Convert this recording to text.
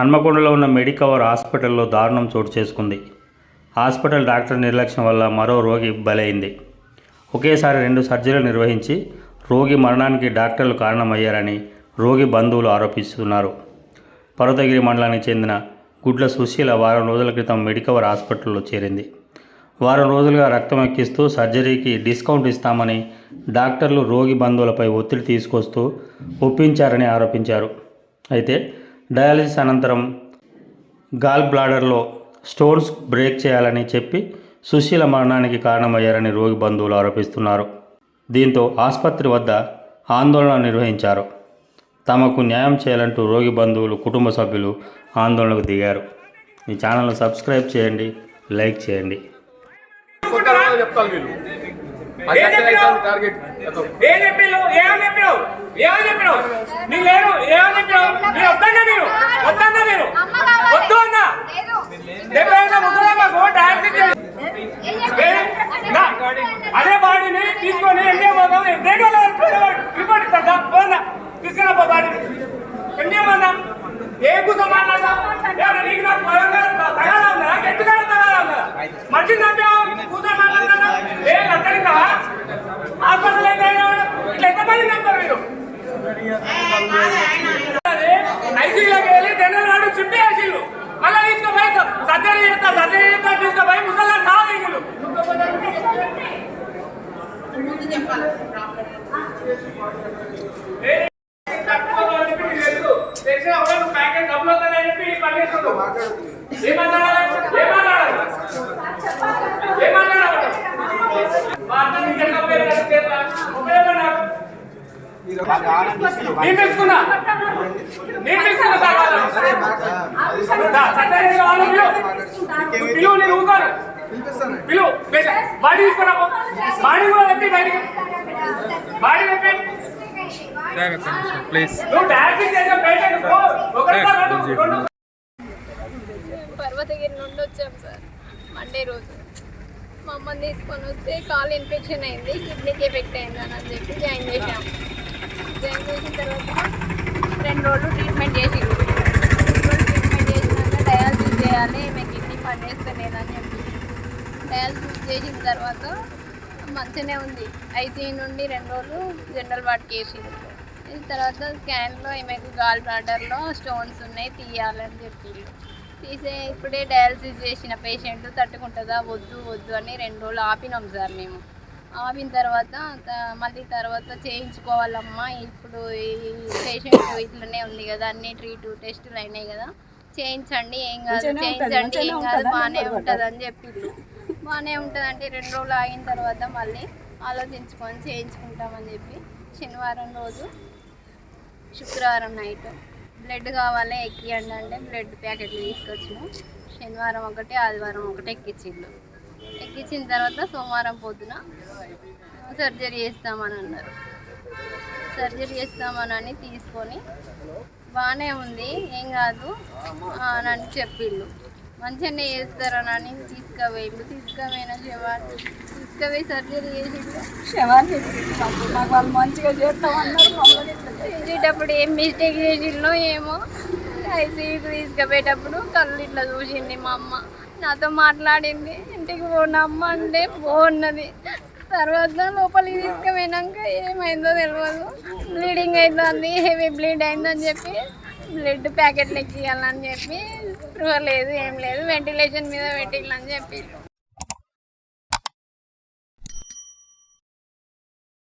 హన్మకొండలో ఉన్న మెడికవర్ హాస్పిటల్లో దారుణం చోటు చేసుకుంది. హాస్పిటల్ డాక్టర్ నిర్లక్ష్యం వల్ల మరో రోగి బలైంది. ఒకేసారి రెండు సర్జరీలు నిర్వహించి రోగి మరణానికి డాక్టర్లు కారణమయ్యారని రోగి బంధువులు ఆరోపిస్తున్నారు. పర్వతగిరి మండలానికి చెందిన గుడ్ల సుశీల వారం రోజుల క్రితం మెడికవర్ హాస్పిటల్లో చేరింది. వారం రోజులుగా రక్తం ఎక్కిస్తూ సర్జరీకి డిస్కౌంట్ ఇస్తామని డాక్టర్లు రోగి బంధువులపై ఒత్తిడి తీసుకొస్తూ ఒప్పించారని ఆరోపించారు. అయితే డయాలసిస్ అనంతరం గాల్ బ్లాడర్లో స్టోన్స్ బ్రేక్ చేయాలని చెప్పి సుశీల మరణానికి కారణమయ్యారని రోగి బంధువులు ఆరోపిస్తున్నారు. దీంతో ఆసుపత్రి వద్ద ఆందోళన నిర్వహించారు. తమకు న్యాయం చేయాలంటూ రోగి బంధువులు కుటుంబ సభ్యులు ఆందోళనకు దిగారు. ఈ ఛానల్ను సబ్స్క్రైబ్ చేయండి లైక్ చేయండి. టార్గెట్ అదో. ఏం చెప్పినావు? ఏమని చెప్పినావు? ఏమని చెప్పినావు? నీకు లేరు. ఏమని చెప్పినావు? మీరు వద్దన్నా మీరు. వద్దన్నా మీరు. వద్దు అన్నా? నా, అదే బాడీని తీసుకొని పోతాం బ్రేక్ రిపోర్ట్ ఇస్తా పోనా. తీసుకురా పో బాడీని. ఎండియా పోనా? ఏ కూర్చో మాట్లాడతా నేను తెలుసుకున్నా నేను తెలుసుకున్నా సార్ పిలువు. నేను పిలువు బాడీ బాడీ కూడా బయటికి బాడీ ప్లీజ్ నువ్వు చేసే పర్వతగిరి నుండి వచ్చాం సార్ మండే రోజు మా అమ్మని తీసుకొని వస్తే కాలు ఇన్ఫెక్షన్ అయింది కిడ్నీకి ఎఫెక్ట్ అయింది అని చెప్పి జాయిన్ చేశాం. జాయిన్ చేసిన తర్వాత రెండు రోజులు ట్రీట్మెంట్ చేసి ట్రీట్మెంట్ చేసినాక డయాలసిస్ చేయాలి ఈమె కిడ్నీ పనిచేస్తలేదని చెప్పి. డయాలసిస్ చేసిన తర్వాత మంచిగానే ఉంది. ఐసీయూ నుండి రెండు రోజులు జనరల్ వార్డ్కి వేసింది తర్వాత స్కాన్లో ఈమెకు గాల్ బ్లాడర్లో స్టోన్స్ ఉన్నాయి తీయాలని చెప్పి తీసే ఇప్పుడే డయాలసిస్ చేసిన పేషెంట్ తట్టుకుంటుందా? వద్దు వద్దు అని రెండు రోజులు ఆపినాం సార్ మేము. ఆపిన తర్వాత మళ్ళీ తర్వాత చేయించుకోవాలమ్మా ఇప్పుడు ఈ పేషెంట్ ఇట్లనే ఉంది కదా అన్ని ట్రీట్ టెస్టులు అయినాయి కదా చేయించండి ఏం కాదు చేయించండి ఏం కాదు బాగానే ఉంటుంది అని చెప్పిండ్రు. బాగానే ఉంటుంది అంటే రెండు రోజులు ఆగిన తర్వాత మళ్ళీ ఆలోచించుకొని చేయించుకుంటామని చెప్పి శనివారం రోజు శుక్రవారం నైట్ బ్లడ్ కావాలి ఎక్కియండి అంటే బ్లడ్ ప్యాకెట్లు తీసుకొచ్చినాం. శనివారం ఒకటి ఆదివారం ఒకటి ఎక్కించిండు. ఎక్కించిన తర్వాత సోమవారం పొద్దున సర్జరీ చేస్తామని అన్నారు. సర్జరీ చేస్తామని తీసుకొని బాగానే ఉంది ఏం కాదు అని అని మంచిగానే చేస్తారని తీసుకుపోయిండు. తీసుకుపోయిన శవాన్ని తీసుకుపోయి సర్జరీ చేసిండు. శవాన్ని మాకు వాళ్ళు మంచిగా చేస్తామన్నారు మమ్మల్ని చూసేటప్పుడు ఏం మిస్టేక్ చేసిందో ఏమో. ఐసీయూకి తీసుకుపోయేటప్పుడు కళ్ళు ఇట్లా చూసింది మా అమ్మ. నాతో మాట్లాడింది ఇంటికి పోనమ్మ అంటే పోన్నది. తర్వాత లోపలికి తీసుకుపోయినాక ఏమైందో తెలియదు బ్లీడింగ్ అవుతుంది హెవీ బ్లీడ్ అయిందని చెప్పి బ్లడ్ ప్యాకెట్లు ఎక్కియాలని చెప్పి లేదు ఏం లేదు వెంటిలేషన్ మీద పెట్టిల్లని చెప్పి.